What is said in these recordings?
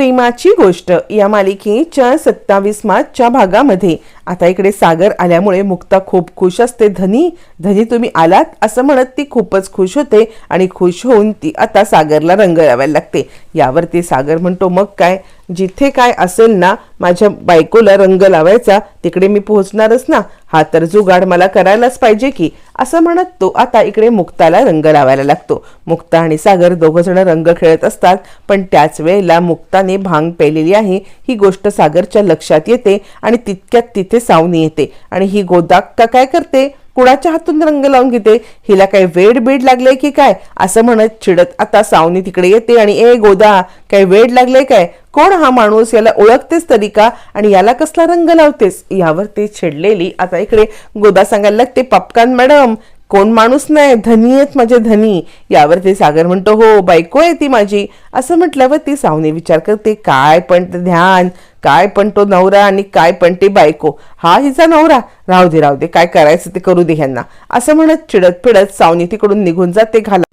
प्रेमाची गोष्ट या मालिकेच्या सत्तावीस मार्चच्या भागामध्ये आता इकडे सागर आल्यामुळे मुक्ता खूप खुश असते. धनी धनी तुम्ही आलात? असं म्हणत ती खूपच खुश होते आणि खुश होऊन ती आता सागरला रंग लावायला लागते. यावरती सागर म्हणतो मग काय? जिथे काय असेल ना माझ्या बायकोला रंग लावायचा तिकडे मी पोहोचणारच ना. हा तर जुगाड मला करायलाच पाहिजे की. असं म्हणत तो आता इकडे मुक्ताला रंग लावायला लागतो. मुक्ता आणि सागर दोघं जण रंग खेळत असतात पण त्याच वेळेला मुक्ताने भांग पेलेली आहे. ही गोष्ट सागरच्या लक्षात येते आणि तितक्यात तिथे सावनी येते. आणि ही गोदाक्का काय करते? कुणाच्या हातून रंग लावून घेते? हिला काय वेड बेड लागले की काय? असं म्हणत चिडत आता सावनी तिकडे येते आणि ए गोदा काय वेड लागले काय? कोण हा माणूस? याला ओळखतेस तरी का? आणि याला कसला रंग लावतेस? यावर ते चिडलेली. आता इकडे गोदा सांगायला लागते पपकान मॅडम कोण माणूस नाही धनी आहेत माझे धनी. यावर ते सागर म्हणतो हो बायको आहे ती माझी. असं म्हटल्यावर ती सावनी विचार करते काय पण ते ध्यान काय पण तो नवरा आणि काय पण ती बायको. हा हिचा नवरा? राहू दे राहू दे. काय करायचं ते करू दे ह्यांना. असं म्हणत चिडत पिडत सावनी तिकडून निघून जाते घाला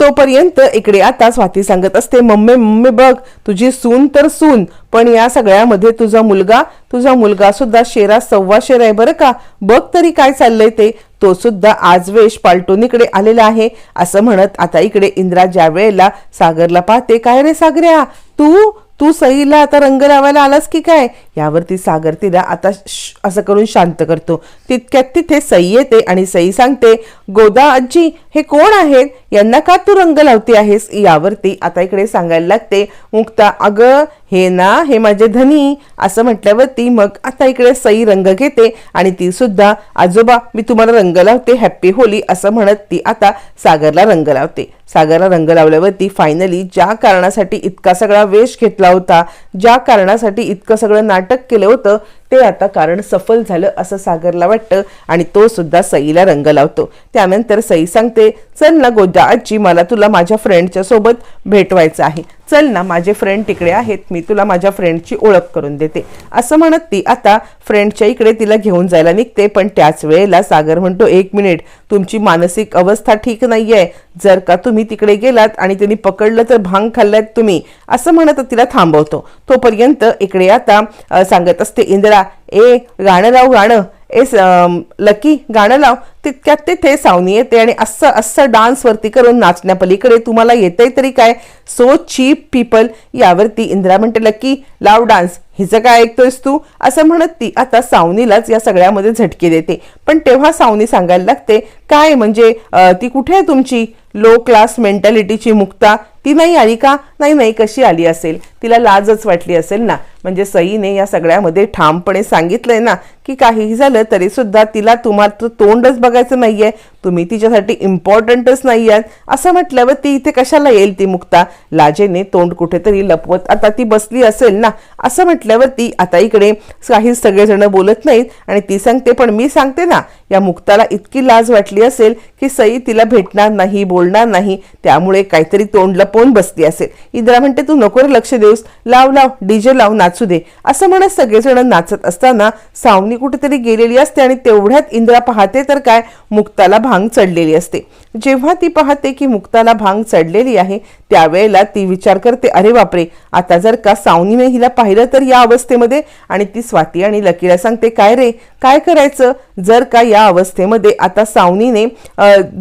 तोपर्यंत इकडे आता स्वाती सांगत असते मम्मी मम्मी बघ तुझी सून तर सून पण या सगळ्यामध्ये तुझा मुलगा तुझा मुलगा सुद्धा शेरा सव्वा शेर आहे बरं का? बघ तरी काय चाललंय ते. तो सुद्धा आज वेश पालटून इकडे आलेला आहे. असं म्हणत आता इकडे इंद्रा ज्या वेळेला सागरला पाहते काय रे सागर्या तू तू सईला आता रंग लावायला आलास की काय? यावरती सागर तिला आता असं करून शांत करतो. तितक्यात तिथे सई येते आणि सई सांगते गोदा आजी हे कोण आहेत? यांना का तू रंग लावते आहेस? यावरती आता इकडे सांगायला लागते मुक्ता अगं हे ना हे माझे धनी. असं म्हटल्यावरती मग आता इकडे सई रंग घेते आणि ती सुद्धा आजोबा मी तुम्हाला रंग लावते हॅप्पी होली असं म्हणत ती आता सागरला रंग लावते. सागरला रंग लावल्यावरती फायनली ज्या कारणासाठी इतका सगळा वेश घेतला होता ज्या कारणासाठी इतकं सगळं नाटक केलं होतं. ते आता कारण सफल झालं असं सागरला वाटतं आणि तो सुद्धा सईला रंग लावतो. त्यानंतर सई सांगते चल ना गोदा आजी मला तुला माझ्या फ्रेंडच्या सोबत भेटवायचं आहे. चल ना माझे फ्रेंड तिकडे आहेत मी तुला माझ्या फ्रेंडची ओळख करून देते. असं म्हणत ती आता फ्रेंडच्या इकडे तिला घेऊन जायला निघते पण त्याच वेळेला सागर म्हणतो एक मिनिट तुमची मानसिक अवस्था ठीक नाही आहे जर का तुम्ही तिकडे गेलात आणि त्यांनी पकडलं तर भांग खाल्लात तुम्ही. असं म्हणत तिला थांबवतो. तोपर्यंत इकडे आता सांगत असते इंदिरा ए गाणं लाव गाणं. ए लकी गाणं लाव. तितक्यात तिथे सावनी येते आणि असं असं डान्सवरती करून नाचण्यापलीकडे तुम्हाला येतंय तरी काय? सो चीप पीपल यावरती इंदिरा म्हणते लकी लाव डान्स हिचं काय ऐकतोयस तू? असं म्हणत ती आता सावनीलाच या सगळ्यामध्ये झटके देते. पण तेव्हा सावनी सांगायला लागते काय म्हणजे ती कुठे आहे तुमची? लो क्लास मेंटॅलिटीची मुक्ता. ती नाही आली का? नाही नाही कशी आली असेल? तिला लाजच वाटली असेल ना? म्हणजे सईने या सगळ्यामध्ये ठामपणे सांगितलंय ना की काहीही झालं तरी सुद्धा तिला तुम्हाला तोंडच बघायचं नाहीये. तुम्ही तिच्यासाठी इम्पॉर्टंटच नाही आहात असं म्हटल्यावर ती इथे कशाला येईल ती मुक्ता? लाजेने तोंड कुठेतरी लपवत आता ती बसली असेल ना? असं म्हटल्यावर ती आता इकडे काही सगळेजण बोलत नाहीत आणि ती सांगते पण मी सांगते ना या मुक्ताला इतकी लाज वाटली असेल की सई तिला भेटणार नाही बोलणार नाही. त्यामुळे काहीतरी तोंड लपवून बसली असेल. इंदिरा म्हणते तू नको रे लक्ष देऊस. लाव लाव डीजे लाव नाचू दे. असं म्हणत सगळेजण नाचत असताना सावनी कुठेतरी गेलेली असते आणि तेवढ्यात इंदिरा पाहते तर काय मुक्ताला भांग चढलेली असते. जेव्हा ती पाहते की मुक्ताला भांग चढलेली आहे त्यावेळेला ती विचार करते अरे बापरे आता जर का सावनीने हिला पाहिलं तर या अवस्थेमध्ये आणि ती स्वाती आणि लकीला सांगते काय रे काय करायचं? जर का या अवस्थेमध्ये आता सावनीने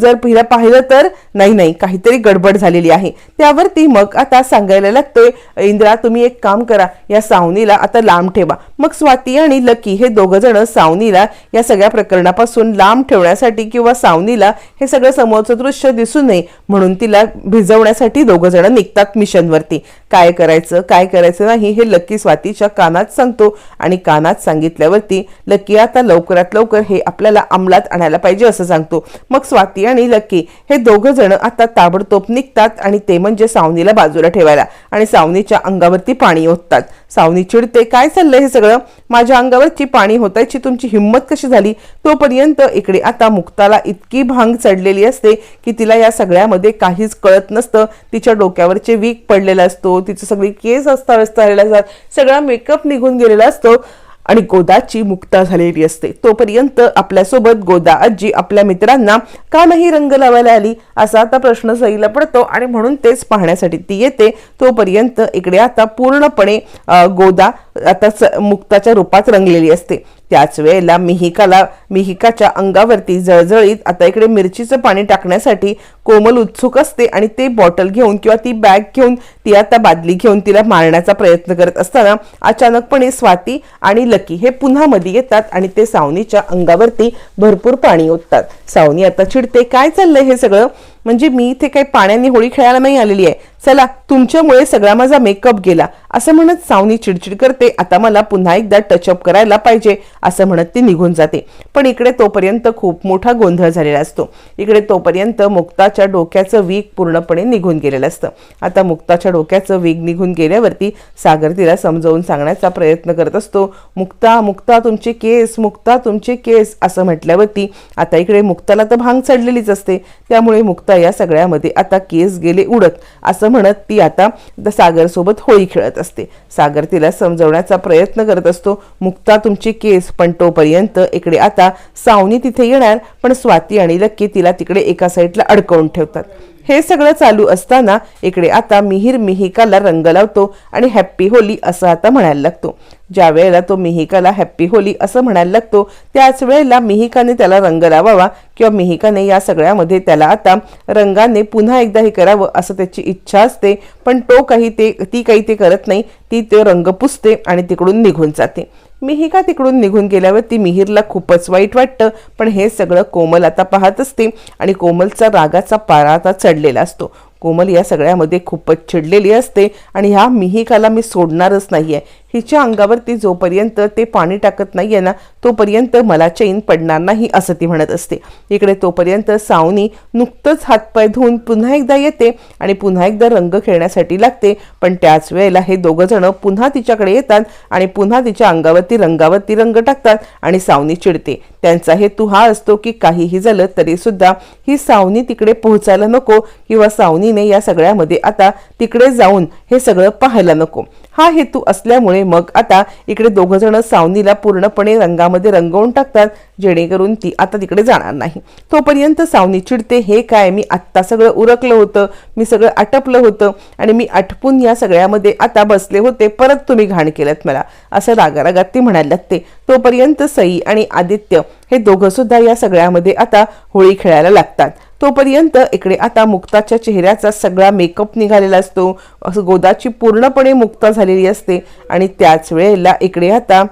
जर हिला पाहिलं तर नाही नाही काहीतरी गडबड झालेली आहे. त्यावर ती मग आता सांगायला लागतोय इंद्रा तुम्ही एक काम करा या सावनीला आता लांब ठेवा. मग स्वाती आणि लकी हे दोघं जण सावनीला या सगळ्या प्रकरणापासून लांब ठेवण्यासाठी किंवा सावनीला हे सगळं समोरचं दृश्य दिसू नये म्हणून तिला भिजवण्यासाठी दोघं जण निघतात मिशनवरती. काय करायचं काय करायचं नाही हे लकी स्वातीच्या कानात सांगतो आणि कानात सांगितल्यावरती लकी आता लवकरात लवकर हे आपल्याला अंमलात आणायला पाहिजे असं सांगतो. मग स्वाती आणि लकी हे दोघं जण आता ताबडतोब निघतात आणि ते म्हणजे सावनीला बाजूला ठेवायला आणि सावनीच्या अंगावरती पाणी ओततात. सावनी चिडते. काय चाललंय हे सगळं? माझ्या अंगावरची पाणी होतायची तुमची हिंमत कशी झाली? तोपर्यंत इकडे आता मुक्ताला इतकी भांग चढलेली असते की तिला या सगळ्यामध्ये काहीच कळत नसतं. तिच्या डोक्यावरचे वीक पडलेला असतो. तिचे सगळी केस अस्ताव्यस्त झालेले असतात. सगळा मेकअप निघून गेलेला असतो. आणि गोदाची मुक्ता झालेली असते. तोपर्यंत आपल्यासोबत गोदा आजी आपल्या मित्रांना का नाही रंग लावायला आली? असा आता प्रश्न सईला पडतो आणि म्हणून तेच पाहण्यासाठी ती येते. तोपर्यंत इकडे आता पूर्णपणे गोदा आता स- मुक्ताच्या रूपात रंगलेली असते. त्याच वेळेला मिहिकाला मिहिकाच्या अंगावरती जळजळीत आता इकडे मिरचीचं पाणी टाकण्यासाठी कोमल उत्सुक असते आणि ते बॉटल घेऊन किंवा ती बॅग घेऊन ती आता बादली घेऊन तिला मारण्याचा प्रयत्न करत असताना अचानकपणे स्वाती आणि लकी हे पुन्हा मध्ये येतात आणि ते सावनीच्या अंगावरती भरपूर पाणी ओततात. सावनी आता चिडते काय चाललंय हे सगळं? म्हणजे मी इथे काही पाण्याने होळी खेळायला नाही आलेली आहे. चला तुमच्यामुळे सगळा माझा मेकअप गेला. असं म्हणत सावनी चिडचिड करते. आता मला पुन्हा एकदा टचअप करायला पाहिजे असं म्हणत ती निघून जाते. पण इकडे तोपर्यंत खूप मोठा गोंधळ झालेला असतो. इकडे तोपर्यंत मुक्ताच्या डोक्याचं वीग पूर्णपणे निघून गेलेलं असतं. आता मुक्ताच्या डोक्याचं वीग निघून गेल्यावरती सागर तिला समजावून सांगण्याचा प्रयत्न करत असतो. मुक्ता मुक्ता तुमचे केस मुक्ता तुमचे केस असं म्हटल्यावरती आता इकडे मुक्ताला तर भांग चढलेलीच असते. त्यामुळे मुक्ता या सगळ्यामध्ये आता केस गेले उडत असं म्हणत ती आता सागरसोबत होळी खेळत असते. सागर तिला समजवण्याचा प्रयत्न करत असतो. मुक्ता तुमची केस पण तोपर्यंत इकडे आता सावनी तिथे येणार पण स्वाती आणि लक्की तिला तिकडे एका साईडला अडकवून ठेवतात. हे सगळं चालू असताना इकडे आता मिहीर मिहिकाला रंग लावतो आणि हॅप्पी होली असं आता म्हणायला लागतो. ज्या वेळेला तो मिहिकाला हॅप्पी होली असं म्हणायला लागतो त्याच वेळेला मिहिकाने त्याला रंग लावावा किंवा मिहिकाने या सगळ्यामध्ये त्याला आता रंगाने पुन्हा एकदा हे करावं असं त्याची इच्छा असते. पण तो काही ते ती काही ते करत नाही ती ते रंग पुसते आणि तिकडून निघून जाते. मिहिका तिकडून निघून गेल्यावर ती मिहीरला खूपच वाईट वाटतं. पण हे सगळं कोमल आता पाहत असते आणि कोमलचा रागाचा पारा आता चढलेला असतो. कोमल या सगळ्यामध्ये खूपच चिडलेली असते आणि ह्या मिहिकाला मी सोडणारच नाही आहे हिच्या अंगावरती जोपर्यंत ते पाणी टाकत नाहीये ना तोपर्यंत मला चैन पडणार नाही असं ती म्हणत असते. इकडे तोपर्यंत सावनी नुकतंच हातपाय धुवून पुन्हा एकदा येते आणि पुन्हा एकदा रंग खेळण्यासाठी लागते. पण त्याच वेळेला हे दोघं जण पुन्हा तिच्याकडे येतात आणि पुन्हा तिच्या अंगावरती रंगावरती रंग टाकतात आणि सावनी चिडते. त्यांचा हेतू हा असतो की काहीही झालं तरी सुद्धा ही सावनी तिकडे पोहोचायला नको किंवा सावनीने या सगळ्यामध्ये आता तिकडे जाऊन हे सगळं पाहायला नको. हा हेतू असल्यामुळे मग आता इकडे दोघं जण सावनीला पूर्णपणे रंगामध्ये रंगवून टाकतात जेणेकरून ती आता तिकडे जाणार नाही. तोपर्यंत सावनी चिडते हे काय मी आत्ता सगळं उरकलं होतं मी सगळं आटपलं होतं आणि मी आटपून या सगळ्यामध्ये आता बसले होते परत तुम्ही घाण केलं मला असं रागारागात ती म्हणायला लागते. तोपर्यंत सई आणि आदित्य हे दोघंसुद्धा या सगळ्यामध्ये आता होळी खेळायला लागतात. तोपर्यंत इकडे आता मुक्ताच्या चेहऱ्याचा सगळा मेकअप निघालेला असतो. असं गोदाची पूर्णपणे मुक्ता झालेली असते. आणि त्याच वेळेला इकडे आता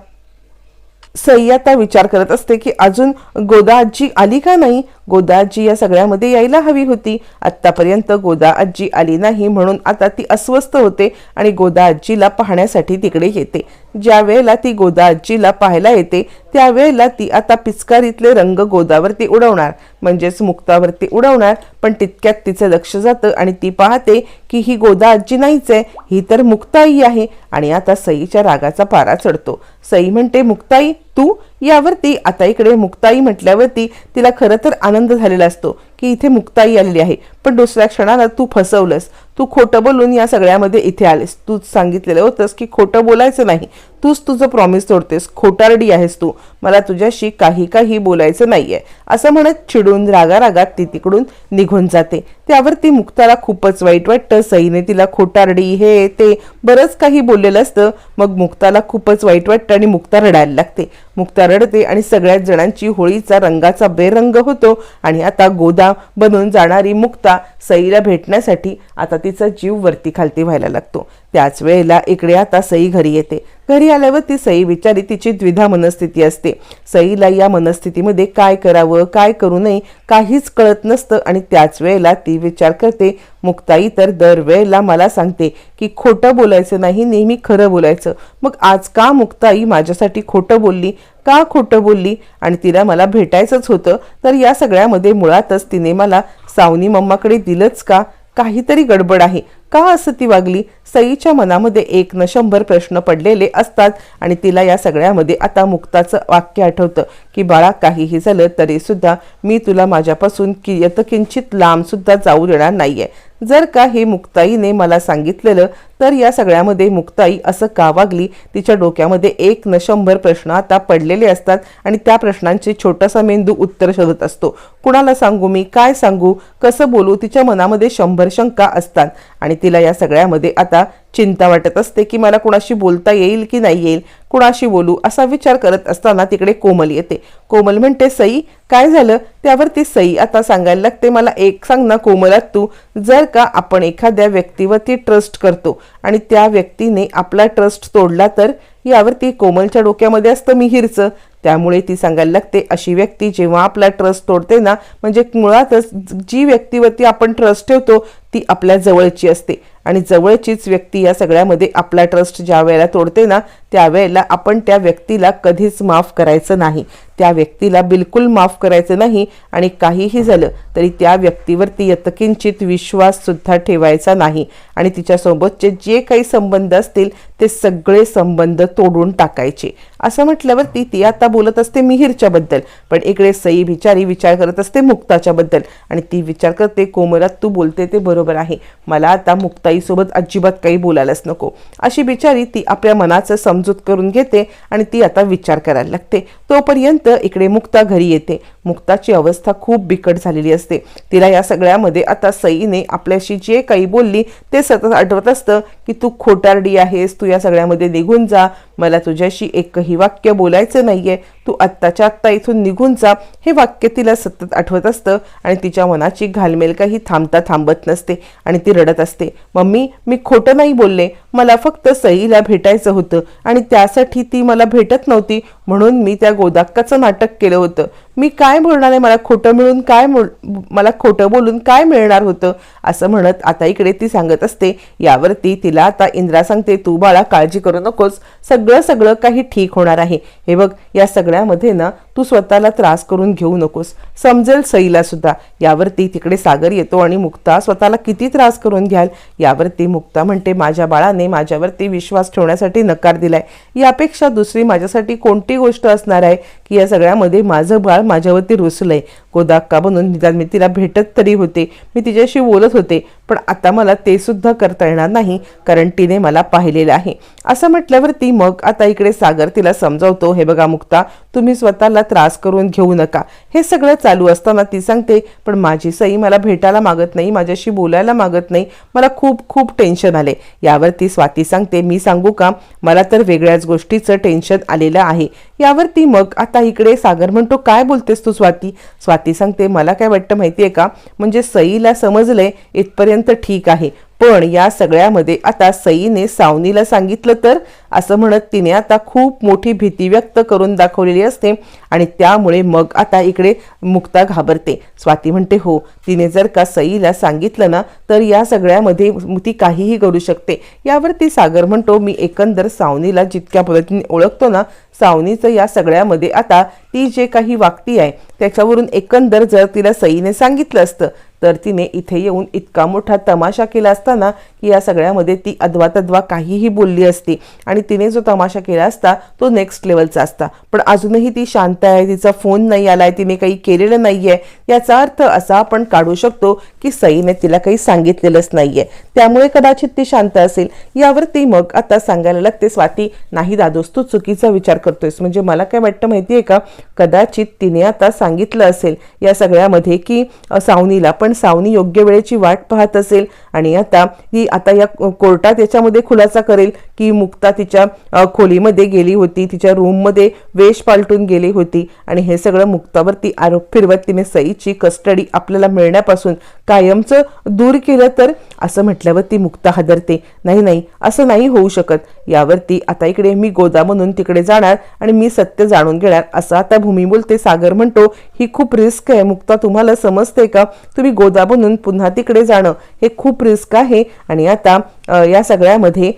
सई आता विचार करत असते की अजून गोदा आजी आली का नाही? गोदाजी या सगळ्यामध्ये यायला हवी होती. आत्तापर्यंत गोदा आजी आली नाही म्हणून आता ती अस्वस्थ होते आणि गोदा आजीला पाहण्यासाठी तिकडे येते. ज्या वेळेला ती गोदा आजीला पाहायला येते त्यावेळेला ती आता पिचकारीतले रंग गोदावरती उडवणार. म्हणजेच मुक्तावरती उडवणार. पण तितक्यात तिचं लक्ष जातं आणि ती पाहते की ही गोदा आजी नाहीच आहे ही तर मुक्ताई आहे आणि आता सईच्या रागाचा पारा चढतो. सई म्हणते मुक्ताई तू यावरती आता इकडे मुक्ताई म्हटल्यावरती तिला खरं तर आनंद झालेला असतो की इथे मुक्ताई आलेली आहे. पण दुसऱ्या क्षणाला तू फसवलंस. तू खोटं बोलून या सगळ्यामध्ये इथे आलेस. तूच सांगितलेलं होतंस की खोटं बोलायचं नाही. तूच तुझं प्रॉमिस तोडतेस. खोटारडी आहेस तू. मला तुझ्याशी काही काही बोलायचं नाहीये. असं म्हणत चिडून रागारागात ती तिकडून निघून जाते. त्यावरती मुक्ताला खूपच वाईट वाटतं. सईने तिला खोटारडी हे ते बरंच काही बोललेलं असतं. मग मुक्ताला खूपच वाईट वाटतं आणि मुक्ता रडायला लागते. मुक्ता रडते आणि सगळ्याच जणांची होळीचा रंगाचा बेरंग होतो आणि आता गोदा बनून जाणारी मुक्ता सईला भेटण्यासाठी आता तिचा जीव वरती खालती व्हायला लागतो. त्याच वेळेला इकडे आता सई घरी येते. घरी आल्यावर ती सई विचारी तिची द्विधा मनस्थिती असते. सईला या मनस्थितीमध्ये काय करावं काय करू नये काहीच कळत नसतं आणि त्याच वेळेला ती विचार करते मुक्ताई तर दरवेळेला मला सांगते की खोटं बोलायचं नाही नेहमी खरं बोलायचं. मग आज का मुक्ताई माझ्यासाठी खोटं बोलली? का खोटं बोलली? आणि तिला मला भेटायचंच होतं. तर या सगळ्यामध्ये मुळातच तिने मला सावनी मम्माकडे दिलंच का? काहीतरी गडबड आहे. का असं ती वागली? सईच्या मनामध्ये एक न शंभर प्रश्न पडलेले असतात आणि तिला या सगळ्यामध्ये आता मुक्ताचं वाक्य आठवतं की बाळा काहीही झालं तरी सुद्धा मी तुला माझ्यापासून कि यतकिंचित लांब सुद्धा जाऊ देणार नाहीये. जर का हे मुक्ताईने मला सांगितलेलं तर या सगळ्यामध्ये मुक्ताई असं का वागली? तिच्या डोक्यामध्ये एक न शंभर प्रश्न आता पडलेले असतात आणि त्या प्रश्नांचे छोटासा मेंदू उत्तर शोधत असतो. कुणाला सांगू मी? काय सांगू? कसं बोलू? तिच्या मनामध्ये शंभर शंका असतात आणि तिला या सगळ्यामध्ये आता चिंता वाटत असते की मला कुणाशी बोलता येईल की नाही येईल कुणाशी बोलू असा विचार करत असताना तिकडे कोमल येते. कोमल म्हणते सई काय झालं? त्यावर ती सई आता सांगायला लागते मला एक सांग ना कोमलात तू जर का आपण एखाद्या व्यक्तीवरती ट्रस्ट करतो आणि त्या व्यक्तीने आपला ट्रस्ट तोडला तर यावरती कोमलच्या डोक्यामध्ये असतं मिहीरचं. त्यामुळे ती सांगायला लागते अशी व्यक्ती जेव्हा आपला ट्रस्ट तोडते ना म्हणजे मुळातच जी व्यक्तीवरती आपण ट्रस्ट ठेवतो ती आपल्या जवळची असते. आणि जवळचीच व्यक्ती या सगळ्यामध्ये आपला ट्रस्ट ज्या वेळेला तोडते ना त्यावेळेला आपण त्या व्यक्तीला कधीच माफ करायचं नाही. त्या व्यक्तीला बिलकुल माफ करायचं नाही आणि काहीही झालं तरी त्या व्यक्तीवरती यतकिंचित विश्वाससुद्धा ठेवायचा नाही. आणि तिच्यासोबतचे जे काही संबंध असतील ते सगळे संबंध तोडून टाकायचे. असं म्हटल्यावरती ती आता बोलत असते मिहिरच्याबद्दल पण इकडे सई बिचारी विचार करत असते मुक्ताच्याबद्दल. आणि ती विचार करते कोमलात तू बोलते ते बरोबर आहे. मला आता आईसोबत अजिबात काही बोलायलाच नको. अशी बिचारी ती आपल्या मनाचं समजूत करून घेते आणि ती आता विचार करायला लागते. तोपर्यंत इकडे मुक्ता घरी येते. मुक्ताची अवस्था खूप बिकट झालेली असते. तिला या सगळ्यामध्ये आता सईने आपल्याशी जे काही बोलली ते सतत आठवत असतं की तू खोटारडी आहेस तू या सगळ्यामध्ये निघून जा. मला तुझ्याशी एकही वाक्य बोलायचं नाहीये. तू आत्ताच्या आत्ता इथून निघून जा. हे वाक्य तिला सतत आठवत असतं आणि तिच्या मनाची घालमेल काही थांबता थांबत नसते आणि ती रडत असते. मम्मी मी खोटं नाही बोलले. मला फक्त सईला भेटायचं होतं आणि त्यासाठी ती मला भेटत नव्हती. म्हणून मी त्या गोदाक्काचं नाटक केलं होतं. मी काय बोलणार आहे? मला खोटं मिळून काय बोल- मला खोटं बोलून काय मिळणार होतं? असं म्हणत आता इकडे ती सांगत असते. यावरती तिला आता इंद्रा सांगते तू बाळा काळजी करू नकोस. सगळं सगळं काही ठीक होणार आहे. हे बघ या सगळ्यामध्ये ना तू स्वतःला त्रास करून घेऊ नकोस. समजेल सईला सुद्धा. यावरती तिकडे सागर येतो आणि मुक्ता स्वतःला किती त्रास करून घ्याल? यावरती मुक्ता म्हणते माझ्या बाळाने माझ्यावरती विश्वास ठेवण्यासाठी नकार दिलाय. यापेक्षा दुसरी माझ्यासाठी कोणती गोष्ट असणार आहे? की या सगळ्यामध्ये माझं बाळ माझ्यावरती रुसलंय. गोदाक्का बनून निदान मी तिला भेटत तरी होते. मी तिच्याशी बोलत होते. पण आता मला ते सुद्धा करता येणार नाही कारण तिने मला पाहिलेलं आहे. असं म्हटल्यावरती मग आता इकडे सागर तिला समजावतो हे बघा मुक्ता तुम्ही स्वतःला त्रास करून घेऊ नका. हे सगळं चालू असताना ती सांगते पण माझी सई मला भेटायला मागत नाही माझ्याशी बोलायला मागत नाही. मला खूप खूप टेन्शन आले यावरती स्वाती सांगते मी सांगू का? मला तर वेगळ्याच गोष्टीचं टेन्शन आलेलं आहे. यावरती मग आता इकडे सागर म्हणतो काय बोलतेस तू स्वाती? स्वाती सांगते मला काय वाटतं माहिती आहे का? म्हणजे सईला समजलंय इथपर्यंत ठीक आहे. पण या सगळ्यामध्ये आता सईने सावनीला सांगितलं तर असं म्हणत तिने आता खूप मोठी भीती व्यक्त करून दाखवलेली असते आणि त्यामुळे मग आता इकडे मुक्ता घाबरते. स्वाती म्हणते हो तिने जर का सईला सांगितलं ना तर या सगळ्यामध्ये ती काहीही करू शकते. यावरती सागर म्हणतो मी एकंदर सावनीला जितक्या पद्धतीने ओळखतो ना सावनीचं या सगळ्यामध्ये आता ती जे काही वागती आहे त्याच्यावरून एकंदर जर तिला सईने सांगितलं असतं तर तिने इथे येऊन इतका मोठा तमाशा केला असताना की या सगळ्यामध्ये ती अद्वा तद्वा काहीही बोलली असती. आणि तिने जो तमाशा केला असता तो नेक्स्ट लेवलचा असता. पण अजूनही ती शांत आहे तिचा फोन नाही आलाय तिने काही केलेलं नाही आहे याचा अर्थ असा आपण काढू शकतो की सईने तिला काही सांगितलेलंच नाही आहे त्यामुळे कदाचित ती शांत असेल. यावरती मग आता सांगायला लागते स्वाती नाही दादोस तू चुकीचा विचार करतोयस. म्हणजे मला काय वाटतं माहिती आहे का? कदाचित तिने आता सांगितलं असेल या सगळ्यामध्ये की सावनीला पण सावनी योग्य वेळेची वाट पाहत असेल. आणि आता ती आता या कोर्टात याच्यामध्ये खुलासा करेल की मुक्ता तिच्या खोलीमध्ये गेली होती. तिच्या रूममध्ये वेश पालटून गेली होती. आणि हे सगळं मुक्तावरती आरोप फिरवत तिने सईची कस्टडी आपल्याला मिळण्यापासून कायमचं दूर केलं तर असं म्हटल्यावर ती मुक्ता हादरते. नाही नाही असं नाही होऊ शकत. यावरती आता इकडे मी गोदा म्हणून तिकडे जाणार आणि मी सत्य जाणून घेणार. असं आता भूमी बोलते सागर म्हणतो ही खूप रिस्क आहे मुक्ता तुम्हाला समजते का? तुम्ही गोदा बनून पुन्हा तिकडे जाणं हे खूप रिस्क आहे. आणि आता या सगळ्यामध्ये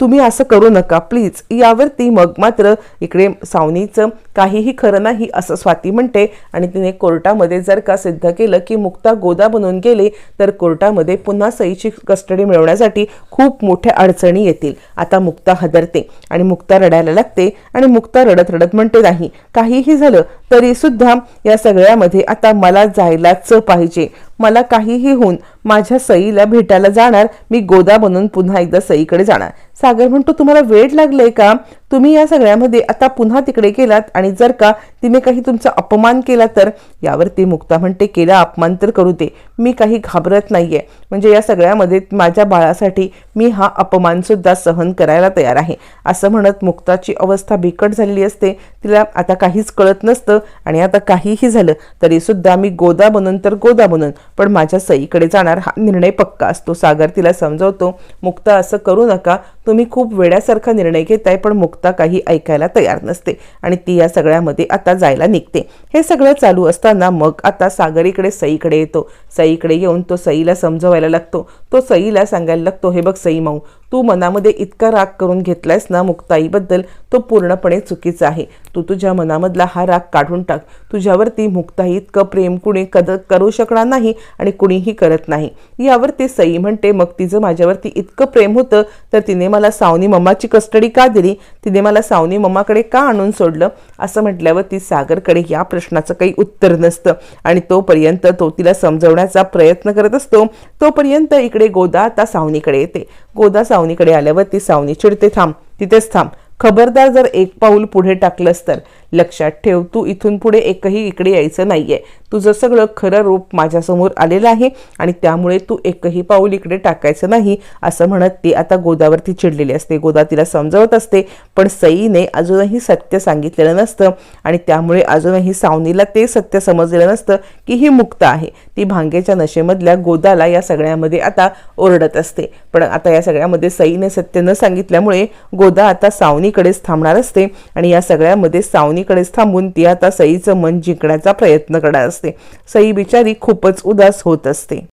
तुम्ही असं करू नका प्लीज. यावरती मग मात्र इकडे सावनीचं काहीही खरं नाही असं स्वाती म्हणते आणि तिने कोर्टामध्ये जर का सिद्ध केलं की मुक्ता गोदा बनून गेले तर कोर्टामध्ये पुन्हा सईची कस्टडी मिळवण्यासाठी खूप मोठ्या अडचणी येतील. आता मुक्ता हदरते आणि मुक्ता रडायला लागते आणि मुक्ता रडत रडत म्हणते नाही काहीही झालं तरी सुद्धा या सगळ्यामध्ये आता मला जायलाच पाहिजे. मला काहीही होऊन माझ्या सईला भेटायला जाणार. मी गोदा बनून पुन्हा एकदा सईकडे जाणार. सागर म्हणतो तुम्हाला वेळ लागलाय का? तुम्ही या सगळ्यामध्ये आता पुन्हा तिकडे गेलात आणि जर का तिने काही तुमचा अपमान केला तर? यावरती मुक्ता म्हणते केला अपमान तर करू दे. मी काही घाबरत नाहीये. म्हणजे या सगळ्यामध्ये माझ्या बाळासाठी मी हा अपमान सुद्धा सहन करायला तयार आहे. असं म्हणत मुक्ताची अवस्था बिकट झालेली असते. तिला आता काहीच कळत नसतं आणि आता काहीही झालं तरीसुद्धा मी गोदा बनून तर गोदा बनून पण माझ्या सईकडे जाणार हा निर्णय पक्का असतो. सागर तिला समजवतो मुक्ता असं करू नका. तुम्ही खूप वेड्यासारखा निर्णय घेताय पण मुक्ता काही ऐकायला तयार नसते आणि ती या सगळ्यामध्ये आता जायला निघते. हे सगळं चालू असताना मग आता सागरीकडे सईकडे येतो. सईकडे येऊन तो सईला समजवायला लागतो. तो सईला सांगायला लागतो हे बघ सई माऊ तू मनामध्ये इतका राग करून घेतलायस ना मुक्ताईबद्दल तो पूर्णपणे चुकीचा आहे. तू तुझ्या मनामधला हा राग काढून टाक. तुझ्यावरती मुक्ताही इतकं प्रेम कुणी कद करू शकणार नाही आणि कुणीही करत नाही. यावरती सई म्हणते मग तिचं माझ्यावरती इतकं प्रेम होतं तर तिने मला सावनी मम्माची कस्टडी का दिली? तिने मला सावनी मम्माकडे का आणून सोडलं? असं म्हटल्यावर ती सागरकडे या प्रश्नाचं काही उत्तर नसतं आणि तोपर्यंत तो तिला समजवण्याचा प्रयत्न करत असतो. तोपर्यंत इकडे गोदा आता सावनीकडे येते. गोदा सावनीकडे आल्यावर ती सावनी चिडते थांब तिथेच थांब. खबरदार जर एक पाऊल पुढे टाकलंस तर. लक्षात ठेव तू इथून पुढे एकही इकडे यायचं नाहीये. तुझं सगळं खरं रूप माझ्यासमोर आलेलं आहे आणि त्यामुळे तू एकही पाऊल इकडे टाकायचं नाही असं म्हणत ती आता गोदावरती चिडलेली असते. गोदा तिला समजावत असते पण सईने अजूनही सत्य सांगितलेलं नसतं आणि त्यामुळे अजूनही सावनीला ते सत्य समजलेलं नसतं की ही मुक्त आहे. ती भांगेच्या नशेमधल्या गोदाला या सगळ्यामध्ये आता ओरडत असते. पण आता या सगळ्यामध्ये सईने सत्य न सांगितल्यामुळे गोदा आता सावनीकडेच थांबणार असते आणि या सगळ्यामध्ये सावनी सावनीकडेच थांबून ती आता सईचं मन जिंकण्याचा प्रयत्न करणार असते. सई बिचारी खूपच उदास होत असते.